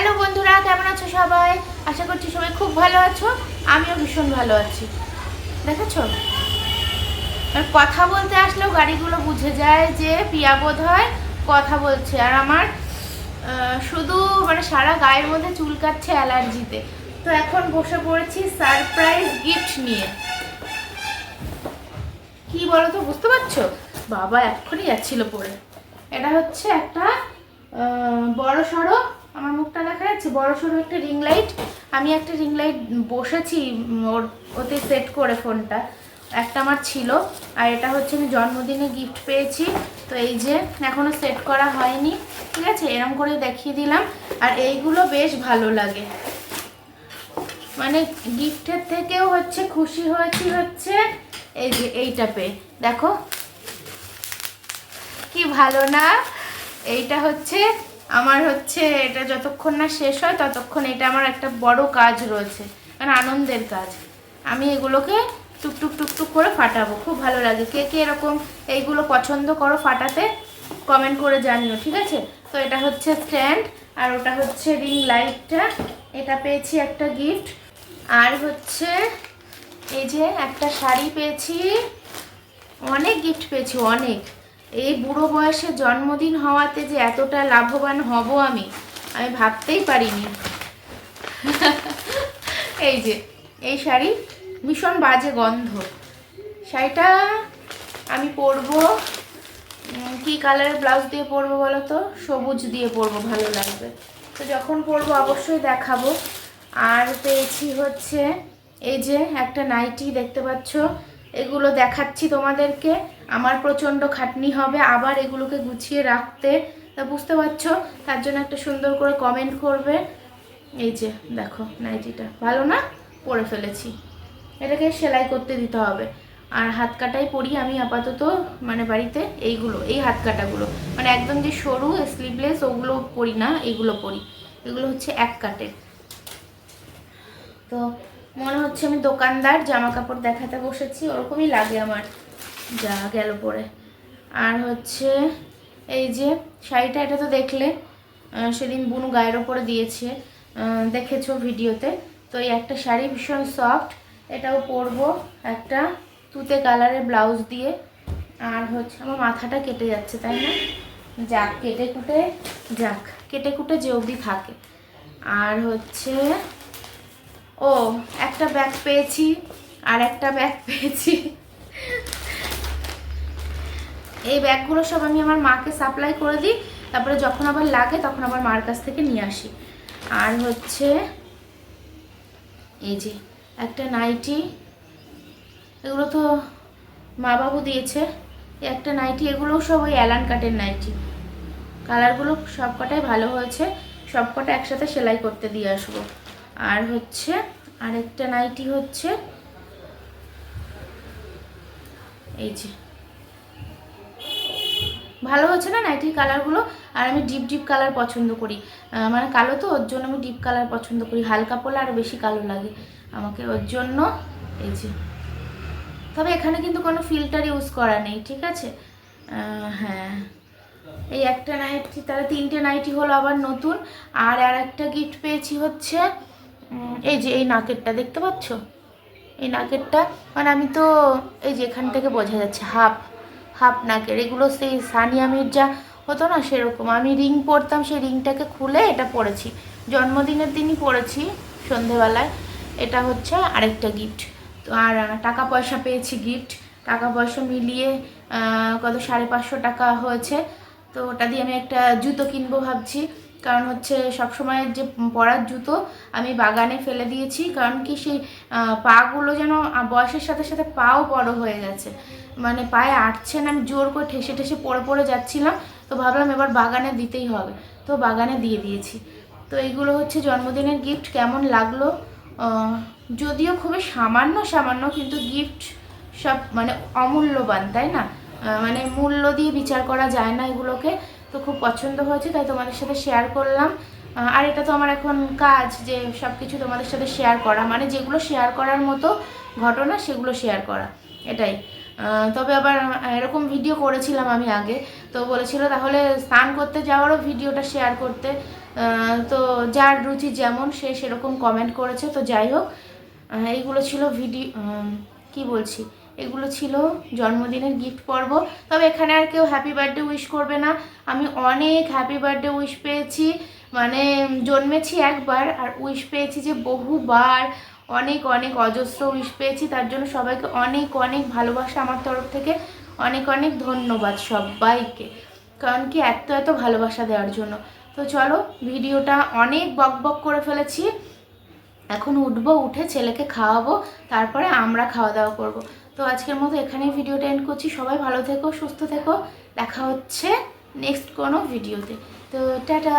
Hello বন্ধুরা, কেমন আছো সবাই? আশা করছি সবাই খুব ভালো আছো। আমিও ভীষণ ভালো আছি। দেখেছ? কথা বলতে আসলেও গাড়িগুলো বুঝে যায় যে পিয়া বোধ হয় কথা বলছে। আর আমার শুধু মানে সারা গায়ের মধ্যে চুলকাচ্ছে অ্যালার্জিতে। তো এখন বসে পড়েছি সারপ্রাইজ গিফট নিয়ে। কি বলো তো, বুঝতে পারছ? বাবা এক্ষুনি যাচ্ছিল পরে এটা হচ্ছে একটা বড় সড়ো আমার মুখটা দেখা যাচ্ছে, বড় সড়ো একটা রিং লাইট আমি একটা রিং লাইট বসেছি ওর, ওতে সেট করে ফোনটা একটা আমার ছিল, আর এটা হচ্ছে আমি জন্মদিনে গিফট পেয়েছি। তো এই যে এখনও সেট করা হয়নি, ঠিক আছে? এরম করে দেখিয়ে দিলাম। আর এইগুলো বেশ ভালো লাগে। মানে গিফটের থেকেও হচ্ছে খুশি হয়েছি হচ্ছে এই যে এইটা পেয়ে। দেখো, কি ভালো না? এইটা হচ্ছে আমার হচ্ছে এটা যতক্ষণ না শেষ হয়, ততক্ষণ এটা আমার একটা বড় কাজ রয়েছে মানে আনন্দের কাজ। আমি এগুলোকে টুকটুক টুকটুক করে ফাটাবো। খুব ভালো লাগে। কে কে এরকম এইগুলো পছন্দ করো ফাটাতে কমেন্ট করে জানিও, ঠিক আছে? তো এটা হচ্ছে স্ট্যান্ড আর ওটা হচ্ছে রিং লাইটটা এটা পেয়েছি একটা গিফট আর হচ্ছে এই যে একটা শাড়ি পেয়েছি। অনেক গিফট পেয়েছি, অনেক। এই বুড়ো বয়সে জন্মদিন হওয়াতে যে এতটা লাভবান হব আমি আমি ভাবতেই পারিনি। এই যে, এই শাড়ি ভীষণ বাজে গন্ধ। শাড়িটা আমি পরবো কি কালারের ব্লাউজ দিয়ে পরবো বলো তো? সবুজ দিয়ে পরবো, ভালো লাগবে। তো যখন পরবো অবশ্যই দেখাবো। আর পেয়েছি হচ্ছে, এই যে একটা নাইটি দেখতে পাচ্ছ? এগুলো দেখাচ্ছি তোমাদেরকে। আমার প্রচণ্ড খাটনি হবে, আবার এগুলোকে গুছিয়ে রাখতে। তা বুঝতে পারছ? তার জন্য একটা সুন্দর করে কমেন্ট করবে। এই যে, দেখো, নাইটিটা। ভালো না? পরে ফেলেছি। এটাকে সেলাই করতে দিতে হবে। আর হাত কাটাই পরি আমি আপাতত মানে বাড়িতে এইগুলো, এই হাত কাটাগুলো। মানে একদম যে সরু স্লিভলেস ওগুলো পরি না, এগুলো পরি। এগুলো হচ্ছে এক কাটের তো মনে হচ্ছে আমি দোকানদার জামা কাপড় দেখাতে বসেছি, ওরকমই লাগে আমার যা গেল পরে। আর হচ্ছে এই যে শাড়িটা, এটা তো দেখলে সেদিন বুনু গায়ের ওপরে দিয়েছে দেখেছ ভিডিওতে। তো এই একটা শাড়ি ভীষণ সফট এটাও পরবো একটা তুতে কালারের ব্লাউজ দিয়ে। আর হচ্ছে আমার মাথাটা কেটে যাচ্ছে, তাই না? যাক, কেটে কুটে, যাক, কেটে কুটে যে অবধি থাকে। আর হচ্ছে ও, একটা ব্যাগ পেয়েছি আর একটা ব্যাগ পেয়েছি। এই ব্যাগগুলো সব আমি আমার মাকে সাপ্লাই করে দিই, তারপরে যখন আবার লাগে তখন আবার মার কাছ থেকে নিয়ে আসি। আর হচ্ছে, এই যে একটা নাইটি এগুলো তো মা বাবু দিয়েছে। একটা নাইটি এগুলোও সব ওই অ্যালান কাটের নাইটি কালারগুলো সব কটাই ভালো হয়েছে সব কটা একসাথে সেলাই করতে দিয়ে আসব। আর হচ্ছে আরেকটা নাইটি হচ্ছে এই যে। ভালো হচ্ছে না নাইটির কালারগুলো? আর আমি ডিপ ডিপ কালার পছন্দ করি। মানে কালো তো, ওর জন্য আমি ডিপ কালার পছন্দ করি। হালকা পরলে আরও বেশি কালো লাগে। আমাকে ওর জন্য এই যে। তবে এখানে কিন্তু কোনো ফিল্টার ইউজ করা নেই, ঠিক আছে? হ্যাঁ। এই একটা নাইটি, তাহলে তিনটে নাইটি হলো আবার নতুন। আর আর একটা গিফট পেয়েছি হচ্ছে এই যে এই নাকেরটা দেখতে পাচ্ছ? এই নাকেরটা মানে আমি তো এই যে এখান থেকে বোঝা যাচ্ছে, হাফ হাফ নাকের। এগুলো সেই সানিয়া মির্জা হতো না সেরকম। আমি রিং পরতাম, সেই রিংটাকে খুলে এটা পরেছি। জন্মদিনের দিনই পরেছি সন্ধেবেলায়। এটা হচ্ছে আরেকটা গিফট তো আর টাকা পয়সা পেয়েছি গিফট টাকা পয়সা মিলিয়ে কত, সাড়ে পাঁচশো টাকা হয়েছে। তো ওটা দিয়ে আমি একটা জুতো কিনবো ভাবছি। কারণ হচ্ছে সব সময়ের যে পরার জুতো আমি বাগানে ফেলে দিয়েছি, কারণ কি সেই পাগুলো যেন বয়সের সাথে সাথে পাও বড় হয়ে গেছে। মানে পায়ে আটছে না, আমি জোর করে ঠেসে ঠেসে পড়ে পড়ে যাচ্ছিলাম, তো ভাবলাম এবার বাগানে দিতেই হবে। তো বাগানে দিয়ে দিয়েছি। তো এইগুলো হচ্ছে জন্মদিনের গিফট কেমন লাগল? যদিও খুবই সামান্য সামান্য, কিন্তু গিফট সব মানে অমূল্যবান, তাই না? মানে মূল্য দিয়ে বিচার করা যায় না এগুলোকে। তো খুব পছন্দ হয়েছে, তাই তোমাদের সাথে শেয়ার করলাম। আর এটা তো আমার এখন কাজ যে সব কিছু তোমাদের সাথে শেয়ার করা মানে যেগুলো শেয়ার করার মতো ঘটনা, সেগুলো শেয়ার করা, এটাই। তবে আবার এরকম ভিডিও করেছিলাম আমি আগে, তো বলেছিল তাহলে স্নান করতে যাওয়ারও ভিডিওটা শেয়ার করতে। তো যার রুচি যেমন, সে সেরকম কমেন্ট করেছে, তো যাই হোক এইগুলো ছিল ভিডিও কি বলছি? এগুলো ছিল জন্মদিনের গিফট পর্ব। তবে এখানে আর কেউ হ্যাপি বার্থডে উইশ করবে না। আমি অনেক হ্যাপি বার্থডে উইশ পেয়েছি। মানে জন্মেছি একবার আর উইশ পেয়েছি যে বহুবার। অনেক অনেক অজস্র উইশ পেয়েছি। তার জন্য সবাইকে অনেক অনেক ভালোবাসা আমার তরফ থেকে। অনেক অনেক ধন্যবাদ সবাইকে। কারণ কি এত এত ভালোবাসা দেওয়ার জন্য। তো চলো ভিডিওটা অনেক বক বক করে ফেলেছি। এখন উঠবো, উঠে ছেলেকে খাওয়াবো। তারপরে আমরা খাওয়া দাওয়া করব। তো আজকের মতো এখানেই ভিডিওটা এন্ড করছি। সবাই ভালো থেকো, সুস্থ থেকো। দেখা হচ্ছে নেক্সট কোনো ভিডিওতে তো টাটা!